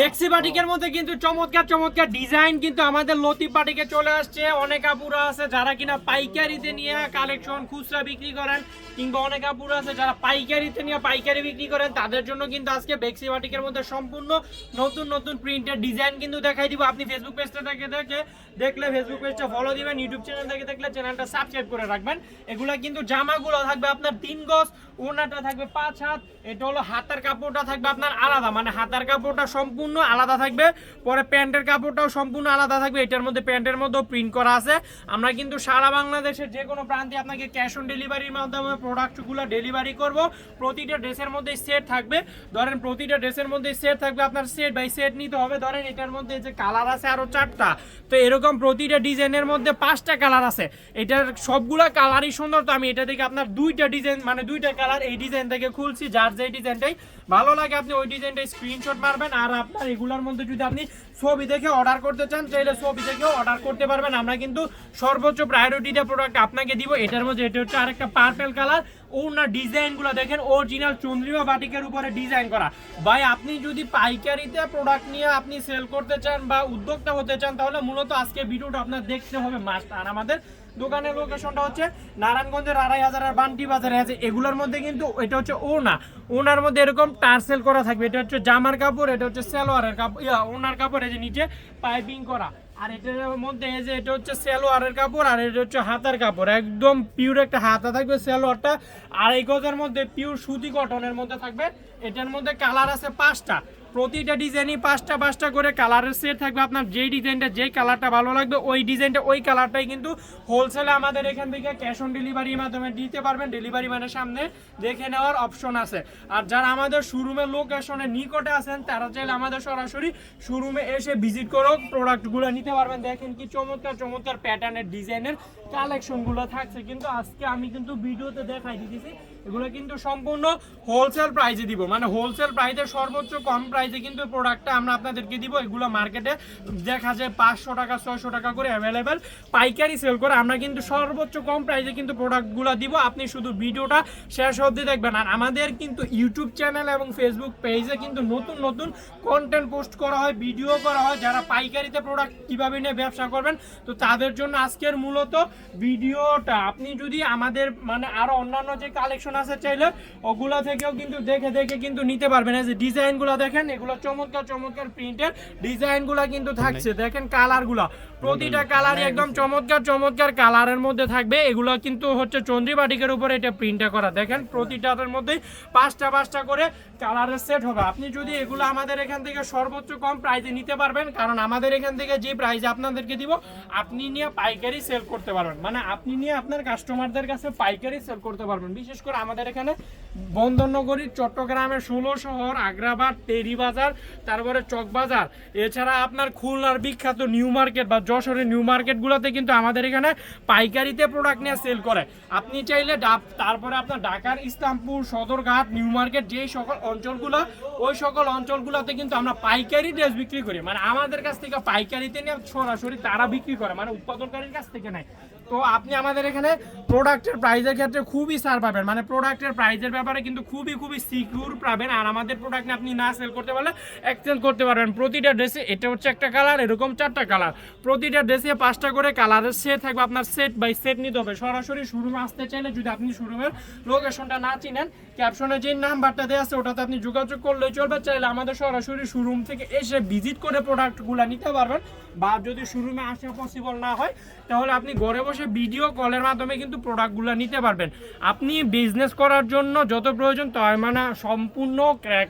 বেক্সি বাটিকের মধ্যে কিন্তু চমৎকার চমৎকার ডিজাইন কিন্তু আমাদের লতি বাটিকে চলে আসছে। অনেক আপুরা আছে যারা কিনা পাইকারিতে নিয়ে কালেকশন খুচরা বিক্রি করেন, কিংবা অনেক আপুরা আছে যারা পাইকারিতে নিয়ে পাইকারি বিক্রি করেন, তাদের জন্য কিন্তু আজকে বেক্সি বাটিকের মধ্যে সম্পূর্ণ নতুন নতুন প্রিন্টের ডিজাইন কিন্তু দেখাই দিব। আপনি ফেসবুক পেজটা থেকে দেখে, দেখলে ফেসবুক পেজটা ফলো দিবেন ইউটিউব চ্যানেল থেকে দেখলে চ্যানেলটা সাবস্ক্রাইব করে রাখবেন। এগুলা কিন্তু জামাগুলো থাকবে আপনার তিন গজ ওনাটা থাকবে পাঁচ হাত, এটা হলো হাতার কাপড়টা থাকবে আপনার আলাদা। মানে হাতার কাপড়টা সম্পূর্ণ আলাদা থাকবে। পরে প্যান্টের কাপড়টাও সম্পূর্ণ আলাদা থাকবে। এটার মধ্যে প্যান্টের মধ্যেও প্রিন্ট করা আছে। আমরা কিন্তু সারা বাংলাদেশের যে কোনো প্রান্তে আপনাকে ক্যাশ অন ডেলিভারির মাধ্যমে প্রোডাক্টগুলো ডেলিভারি করব। প্রতিটা ড্রেসের মধ্যে সেট থাকবে। ধরেন প্রতিটা ড্রেসের মধ্যে সেট থাকবে। আপনার সেট বাই সেট নিতে হবে। ধরেন এটার মধ্যে যে কালার আছে আরও চারটা। তো এরকম প্রতিটা ডিজাইনের মধ্যে পাঁচটা কালার আছে। এটার সবগুলা কালারই সুন্দর। তো আমি এটা থেকে আপনার দুইটা ডিজাইন মানে দুইটা কালার এই ডিজাইন থেকে খুলছি। যার যে ডিজাইনটাই ভালো লাগে, আপনি ওই ডিজাইনটাই স্ক্রিনশট মারবেন। আর আপনার এগুলোর মধ্যে যদি আপনি ছবি দেখে অর্ডার করতে চান চাইলে ছবি দেখেও অর্ডার করতে পারবেন। আমরা কিন্তু সর্বোচ্চ প্রায়োরিটিতে প্রোডাক্ট আপনাকে দিব, এটার মধ্যে এটা হচ্ছে আরেকটা পার্পেল কালার ওনার ডিজাইনগুলো দেখেন অরিজিনাল চন্দ্রিমা বাটিকের উপরে ডিজাইন করা। ভাই, আপনি যদি পাইকারিতে প্রোডাক্ট নিয়ে আপনি সেল করতে চান বা উদ্যোক্তা হতে চান, তাহলে মূলত আজকে ভিডিওটা আপনার দেখতে হবে মাস্ট আর আমাদের দোকানের লোকেশনটা হচ্ছে নারায়ণগঞ্জের আড়াই হাজার আর বান্টি বাজারে। আছে এগুলোর মধ্যে কিন্তু এটা হচ্ছে ওনা। ওনার মধ্যে এরকম টার্সেল করা থাকবে। এটা হচ্ছে জামার কাপড়, এটা হচ্ছে সালোয়ারের কাপড় ওনার কাপড়, এই যে নিচে পাইপিং করা। আর এটার মধ্যে এই যে এটা হচ্ছে সালোয়ারের কাপড়, আর এটা হচ্ছে হাতার কাপড়। একদম পিওর একটা হাতা থাকবে সালোয়ারটা। আড়াই গজের মধ্যে পিওর সুতি কটনের মধ্যে থাকবে। এটার মধ্যে কালার আছে পাঁচটা। প্রতিটা ডিজাইনই পাঁচটা পাঁচটা করে কালারের সেট থাকবে। আপনার যেই ডিজাইনটা যেই কালারটা ভালো লাগবে, ওই ডিজাইনটা, ওই কালারটাই কিন্তু হোলসেলে আমাদের এখান থেকে ক্যাশ অন ডেলিভারির মাধ্যমে দিতে পারবেন। ডেলিভারি ম্যানের সামনে দেখে নেওয়ার অপশন আছে। আর যারা আমাদের শোরুমের লোকেশনে নিকটে আছেন, তারা চাইলে আমাদের সরাসরি শোরুমে এসে ভিজিট করেও প্রোডাক্টগুলো নিতে পারবেন। দেখেন কি চমৎকার চমৎকার প্যাটার্নের ডিজাইনের কালেকশনগুলো থাকছে। কিন্তু আজকে আমি কিন্তু ভিডিওতে দেখাই দিতেছি, এগুলো কিন্তু সম্পূর্ণ হোলসেল প্রাইজে দিব। মানে হোলসেল প্রাইসে সর্বোচ্চ কম প্রাইসে কিন্তু প্রোডাক্টটা আমরা আপনাদেরকে দিব। এগুলো মার্কেটে দেখা যায় পাঁচশো টাকা, ছয়শো টাকা করে অ্যাভেলেবেল পাইকারি সেল করে আমরা কিন্তু সর্বোচ্চ কম প্রাইসে কিন্তু প্রোডাক্টগুলো দিব। আপনি শুধু ভিডিওটা শেষ অবধি দেখবেন। আর আমাদের কিন্তু ইউটিউব চ্যানেল এবং ফেসবুক পেজে কিন্তু নতুন নতুন কন্টেন্ট পোস্ট করা হয় ভিডিও করা হয়। যারা পাইকারিতে প্রোডাক্ট কীভাবে নিয়ে ব্যবসা করবেন, তো তাদের জন্য আজকের মূলত ভিডিওটা। আপনি যদি আমাদের মানে আরও অন্যান্য যে কালেকশন আছে চাইলে, ওগুলা থেকেও কিন্তু দেখে দেখে কিন্তু নিতে পারবেন। এই যে ডিজাইনগুলো দেখেন এগুলো চমৎকার চমৎকার প্রিন্টের ডিজাইনগুলো কিন্তু থাকছে। দেখেন কালারগুলো। প্রতিটা কালারই একদম চমৎকার চমৎকার কালারের মধ্যে থাকবে। এগুলো কিন্তু হচ্ছে চন্দ্রী বাটিকের উপরে এটা প্রিন্টটা করা। দেখেন প্রতিটার মধ্যেই পাঁচটা পাঁচটা করে কালারের সেট হবে। আপনি যদি এগুলো আমাদের এখান থেকে সর্বোচ্চ কম প্রাইসে নিতে পারবেন কারণ আমাদের এখান থেকে যে প্রাইসে আপনাদেরকে দিব আপনি নিয়ে পাইকারি সেল করতে পারবেন। মানে আপনি নিয়ে আপনার কাস্টমারদের কাছে পাইকারি সেল করতে পারবেন। বিশেষ করে আমাদের এখানে বন্দরনগরী চট্টগ্রামের ষোলো শহর আগ্রাবাদ টেরি বাজার, তারপরে চকবাজার এছাড়া আপনার খুলনার বিখ্যাত নিউ মার্কেট বা যশোরের নিউ মার্কেটগুলোতে কিন্তু আমাদের এখানে পাইকারিতে প্রোডাক্ট নিয়ে সেল করে। আপনি চাইলে তারপরে আপনার ঢাকার ইসলামপুর, সদরঘাট, নিউ মার্কেট যেই সকল অঞ্চলগুলো, ওই সকল অঞ্চলগুলোতে কিন্তু আমরা পাইকারি ড্রেস বিক্রি করি। মানে আমাদের কাছ থেকে পাইকারিতে নিয়ে সরাসরি তারা বিক্রি করে মানে উৎপাদনকারীর কাছ থেকে নেয়। তো আপনি আমাদের এখানে প্রোডাক্টের প্রাইজের ক্ষেত্রে খুবই সার পাবেন। মানে প্রোডাক্টের প্রাইজের ব্যাপারে কিন্তু খুবই খুবই সিকিউর পাবেন। আর আমাদের প্রোডাক্ট আপনি না সেল করতে পারলে এক্সচেঞ্জ করতে পারবেন। প্রতিটা ড্রেসে এটা হচ্ছে একটা কালার এরকম চারটা কালার প্রতিটা ড্রেসে পাঁচটা করে কালারের সেট থাকবে আপনার সেট বাই সেট নিতে হবে। সরাসরি শোরুমে আসতে চাইলে যদি আপনি শোরুমের লোকেশনটা না চিনেন ক্যাপশনে যে নাম্বারটা দেওয়া আছে, ওটাতে আপনি যোগাযোগ করলেই চলবে। চাইলে আমাদের সরাসরি শোরুম থেকে এসে ভিজিট করে প্রোডাক্টগুলো নিতে পারবেন। বা যদি শোরুমে আসা পসিবল না হয়, তাহলে আপনি ঘরে বসে ভিডিও কলের মাধ্যমে কিন্তু প্রোডাক্টগুলো নিতে পারবেন। আপনি বিজনেস করার জন্য যত প্রয়োজন তার মানে সম্পূর্ণ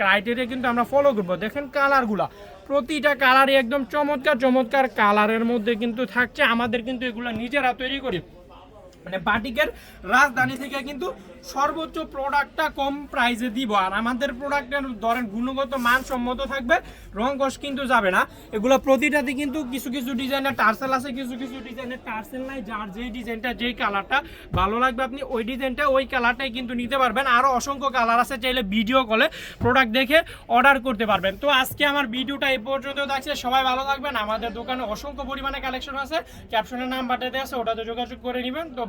ক্রাইটেরিয়া কিন্তু আমরা ফলো করব। দেখেন কালারগুলা প্রতিটা কালারই একদম চমৎকার চমৎকার কালারের মধ্যে কিন্তু থাকছে। আমাদের কিন্তু এগুলো নিজেরা তৈরি করি। মানে বাটিকের রাজধানী থেকে কিন্তু সর্বোচ্চ প্রোডাক্টটা কম প্রাইসে দিব। আর আমাদের প্রোডাক্টের ধরেন গুণগত মানসম্মত থাকবে, রং কষ কিন্তু যাবে না। এগুলো প্রতিটাতে কিন্তু কিছু কিছু ডিজাইনের টার্সেল আছে, কিছু কিছু ডিজাইনের টার্সেল নাই। যার যেই ডিজাইনটা যেই কালারটা ভালো লাগবে আপনি ওই ডিজাইনটা ওই কালারটাই কিন্তু নিতে পারবেন। আরও অসংখ্য কালার আছে, চাইলে ভিডিও কলে প্রোডাক্ট দেখে অর্ডার করতে পারবেন। তো আজকে আমার ভিডিওটা এই পর্যন্ত দেখছে সবাই ভালো থাকবেন। আমাদের দোকানে অসংখ্য পরিমাণে কালেকশন আছে। ক্যাপশনের নাম্বারটা দেওয়া আছে, ওটাতে যোগাযোগ করে নেবেন। তো